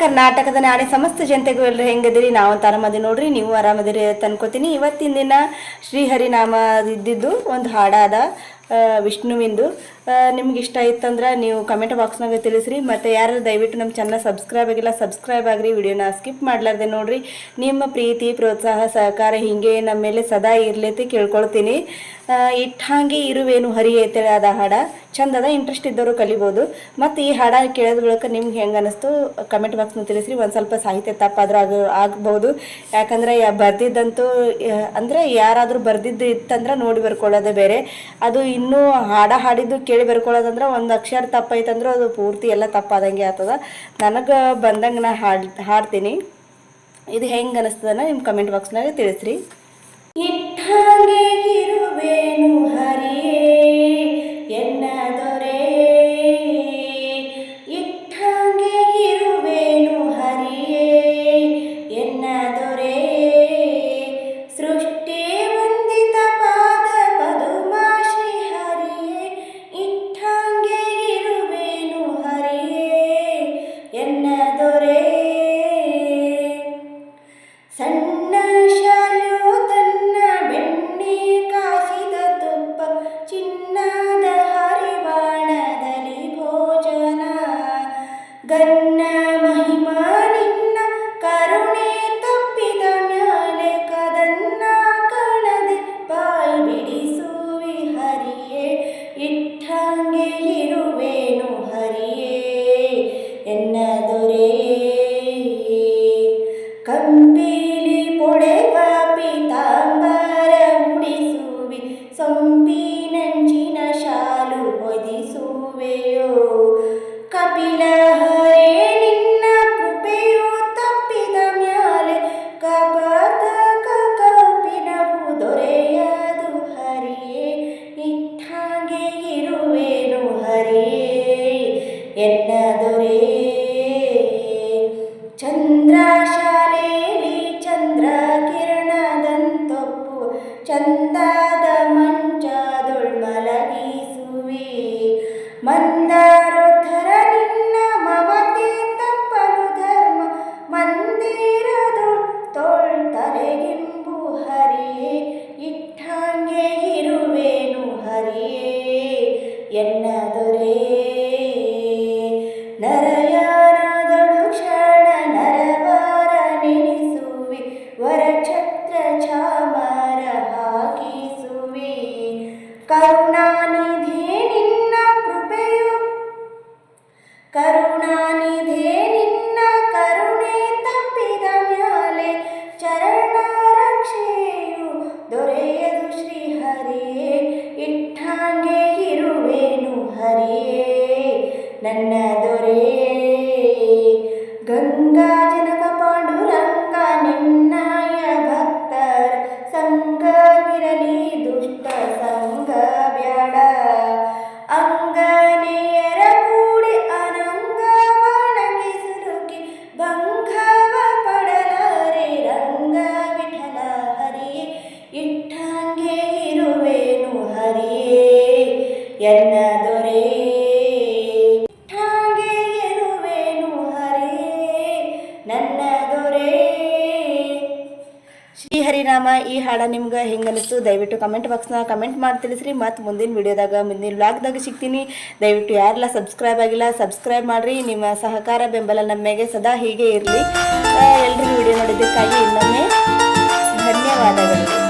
ಕರ್ನಾಟಕದ ನಾಡಿ ಸಮಸ್ತ ಜನತೆಗೂ ಎಲ್ಲರೂ ಹೆಂಗದಿರಿ ನಾವು ಅಂತ ಆರಾಮದಿ ನೋಡ್ರಿ, ನೀವು ಆರಾಮದಿರಿ ಅಂತ ಇವತ್ತಿನ ದಿನ ಶ್ರೀಹರಿನಾಮ ಇದ್ದಿದ್ದು ಒಂದು ಹಾಡಾದ ವಿಷ್ಣುವಿಂದು. ನಿಮ್ಗೆ ಇಷ್ಟ ಇತ್ತಂದ್ರೆ ನೀವು ಕಮೆಂಟ್ ಬಾಕ್ಸ್ನಾಗ ತಿಳಿಸ್ರಿ. ಮತ್ತು ಯಾರು ದಯವಿಟ್ಟು ನಮ್ಮ ಚಾನಲ್ ಸಬ್ಸ್ಕ್ರೈಬ್ ಆಗಿಲ್ಲ ಸಬ್ಸ್ಕ್ರೈಬ್ ಆಗಿರಿ. ವಿಡಿಯೋನ ಸ್ಕಿಪ್ ಮಾಡಲಾರ್ದೆ ನೋಡಿರಿ. ನಿಮ್ಮ ಪ್ರೀತಿ, ಪ್ರೋತ್ಸಾಹ, ಸಹಕಾರ ಹೀಗೆ ನಮ್ಮ ಮೇಲೆ ಸದಾ ಇರ್ಲೈತಿ ಕೇಳ್ಕೊಳ್ತೀನಿ. ಇಟ್ಟಂಗೆ ಇಟ್ಟ ಹಾಗೆ ಇರುವೇನು ಹರಿ ಐತೇಳಿ ಅದ ಹಾಡ. ಚಂದದ ಇಂಟ್ರೆಸ್ಟ್ ಇದ್ದವರು ಕಲಿಬೋದು. ಮತ್ತು ಈ ಹಾಡ ಕೇಳೋದ್ ಬಳಿಕ ನಿಮ್ಗೆ ಹೆಂಗೆ ಅನ್ನಿಸ್ತು ಕಮೆಂಟ್ ಬಾಕ್ಸ್ನ ತಿಳಿಸ್ರಿ. ಒಂದು ಸ್ವಲ್ಪ ಸಾಹಿತ್ಯ ತಪ್ಪಾದ್ರೂ ಆಗ, ಆಗ್ಬೋದು. ಯಾಕಂದ್ರೆ ಬರ್ದಿದ್ದಂತೂ ಅಂದ್ರೆ ಯಾರಾದರೂ ಬರ್ದಿದ್ದು ಇತ್ತಂದ್ರೆ ನೋಡಿ ಬರ್ಕೊಳ್ಳೋದೇ ಬೇರೆ. ಅದು ಇನ್ನೂ ಹಾಡ ಹಾಡಿದ್ದು ಕೇಳಿ ಬರ್ಕೊಳ್ಳೋದಂದ್ರೆ ಒಂದು ಅಕ್ಷರ ತಪ್ಪಾಯ್ತಂದ್ರೆ ಅದು ಪೂರ್ತಿ ಎಲ್ಲ ತಪ್ಪಾದಂಗೆ ಆಗ್ತದ. ನನಗೆ ಬಂದಂಗೆ ನಾ ಹಾಡ್, ಹಾಡ್ತೀನಿ. ಇದು ಹೆಂಗೆ ಅನಿಸ್ತದನ್ನ ನಿಮ್ಮ ಕಮೆಂಟ್ ಬಾಕ್ಸ್ನಾಗ ತಿಳಿಸ್ರಿ. good. ಮಂದಾರೋತ್ತರ ನಿನ್ನ ಮಮತೆ ತಪ್ಪಲು ಧರ್ಮ, ಮಂದಿರದು ತೋಳ್ತರೆಗೆಂಬು ಹರಿಯೇ, ಇಟ್ಟಂಗೆ ಇರುವೇನು ಹರಿಯೇ ಎನ್ನ ದೊರೆ ನರಯಾನದಳು ಕ್ಷಣ ನರವಾರ ನೆನೆಸುವಿ, ವರಛತ್ರ ಚಾಮರ ಹಾಕಿಸುವಿ. ಕರುಣಾನಿಧಿ ನಿನ್ನ ಕರುಣೆ ತಪ್ಪಿದ ಮ್ಯಾಲೆ ಚರಣ ರಕ್ಷೆಯು ದೊರೆಯದು ಶ್ರೀಹರಿಯೇ ಇಟ್ಟಾಗೆ ಇರುವೆನು ಹರಿಯೇ ನನ್ನ ದೊರೆ. ಗಂಗಾ ಜನಕ ಶ್ರೀಹರಿನಾಮ ಈ ಹಾಡ ನಿಮ್ಗೆ ಹೆಂಗ ಅನಿಸ್ತು? ದಯವಿಟ್ಟು ಕಮೆಂಟ್ ಬಾಕ್ಸ್ನ ಕಮೆಂಟ್ ಮಾಡಿ ತಿಳಿಸ್ರಿ. ಮತ್ತು ಮುಂದಿನ ವಿಡಿಯೋದಾಗ ಮುಂದಿನ ವ್ಲಾಗ್ದಾಗ ಸಿಗ್ತೀನಿ. ದಯವಿಟ್ಟು ಯಾರೆಲ್ಲ ಸಬ್ಸ್ಕ್ರೈಬ್ ಆಗಿಲ್ಲ ಸಬ್ಸ್ಕ್ರೈಬ್ ಮಾಡಿರಿ. ನಿಮ್ಮ ಸಹಕಾರ ಬೆಂಬಲ ನಮಗೆ ಸದಾ ಹೀಗೆ ಇರಲಿ. ಎಲ್ಲರಿಗೂ ವಿಡಿಯೋ ನೋಡಿದ್ದಕ್ಕಾಗಿ ಇನ್ನೊಮ್ಮೆ ಧನ್ಯವಾದಗಳು.